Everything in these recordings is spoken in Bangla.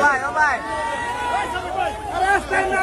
ও ভাই ও ভাই রাস্তায় না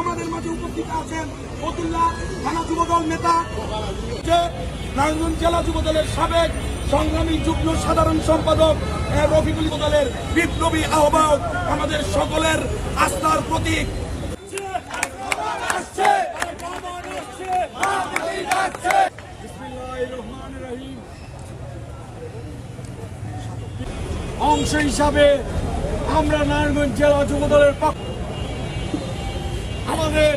আমাদের মাঝে উপস্থিত আছেন ফতুল্লাহ থানা যুবদল নেতা নারায়ণগঞ্জ জেলা যুবদলের সাবেক সংগ্রামী যুগ্ম সাধারণ সম্পাদক রফিকুল দলের বিপ্লবী আহ্বায়ক, আমাদের সকলের আস্থার প্রতীক। অংশ হিসাবে আমরা নারায়ণগঞ্জ জেলা যুবদলের পক্ষ আমাদের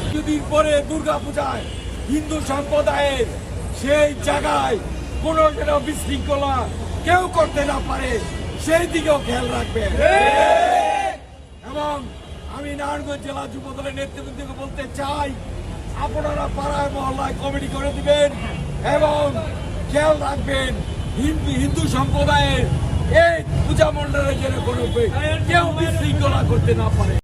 কিছুদিন পরে দুর্গা পূজায় হিন্দু সম্প্রদায়ের সেই জায়গায় কোন যেন বিশৃঙ্খলা কেউ করতে না পারে, সেই দিকেও খেয়াল রাখবে এবং আমি নারায়ণগঞ্জ জেলা যুব দলের নেতৃবৃন্দকে বলতে চাই, আপনারা পাড়ায় মহল্লায় কমিটি করে দিবেন এবং খেয়াল রাখবেন হিন্দু সম্প্রদায়ের এই পূজা মন্ডলের জন্য কোনো কেউ বিশৃঙ্খলা করতে না পারে।